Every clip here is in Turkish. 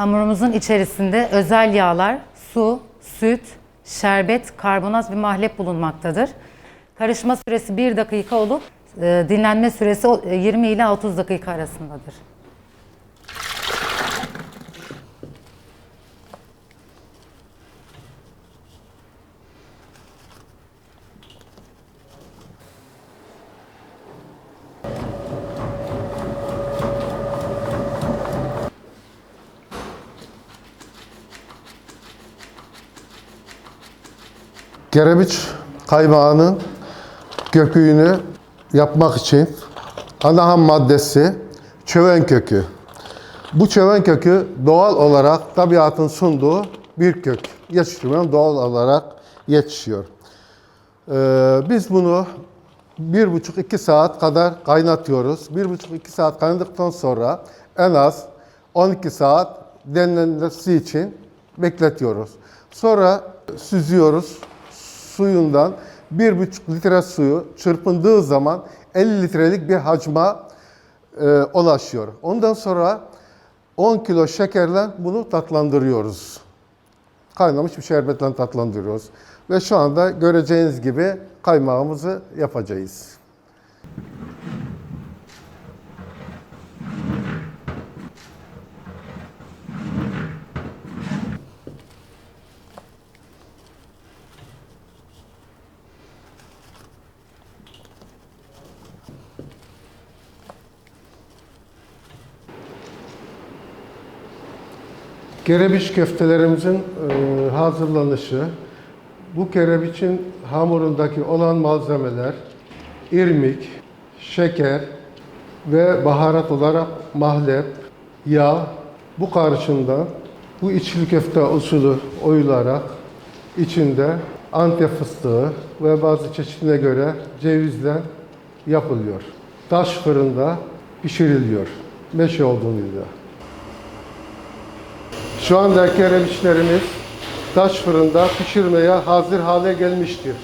Hamurumuzun içerisinde özel yağlar, su, süt, şerbet, karbonat ve mahlep bulunmaktadır. Karışma süresi 1 dakika olup e, dinlenme süresi o- e, 20 ile 30 dakika arasındadır. Kerebiç kaymağının köpüğünü yapmak için ana ham maddesi çöven kökü. Bu çöven kökü doğal olarak tabiatın sunduğu bir kök. Yetiştirmeyen doğal olarak yetişiyor. Ee, biz bunu bir buçuk iki saat kadar kaynatıyoruz. Bir buçuk iki saat kaynadıktan sonra en az 12 saat demlenmesi için bekletiyoruz. Sonra süzüyoruz. Suyundan bir buçuk litre suyu çırpındığı zaman 50 litrelik bir hacma e, ulaşıyor. Ondan sonra 10 kilo şekerle bunu tatlandırıyoruz kaynamış bir şerbetle tatlandırıyoruz. Ve şu anda göreceğiniz gibi kaymağımızı yapacağız. Kerebiç köftelerimizin e, hazırlanışı, bu kerebiçin hamurundaki olan malzemeler, irmik, şeker ve baharat olarak mahlep, yağ, bu karışımda bu içli köfte usulü oyularak içinde antep fıstığı ve bazı çeşidine göre cevizle yapılıyor. Taş fırında pişiriliyor. Meşe olduğunda. Şu anda kerebiçlerimiz taş fırında pişirmeye hazır hale gelmiştir.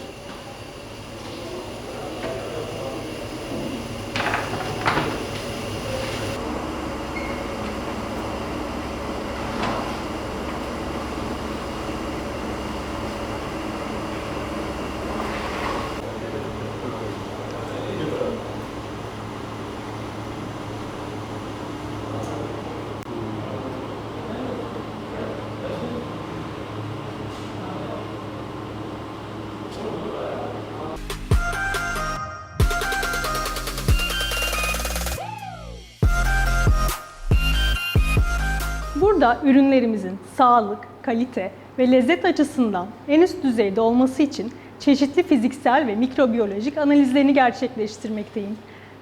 Burada ürünlerimizin sağlık, kalite ve lezzet açısından en üst düzeyde olması için çeşitli fiziksel ve mikrobiyolojik analizlerini gerçekleştirmekteyim.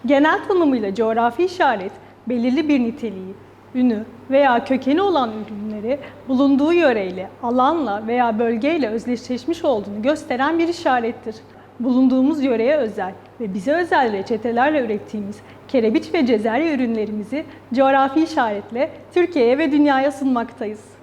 Genel tanımıyla coğrafi işaret, belirli bir niteliği, ünü veya kökeni olan ürünleri bulunduğu yöreyle, alanla veya bölgeyle özdeşleşmiş olduğunu gösteren bir işarettir. Bulunduğumuz yöreye özel ve bize özel reçetelerle ürettiğimiz kerebiç ve cezerye ürünlerimizi coğrafi işaretle Türkiye'ye ve dünyaya sunmaktayız.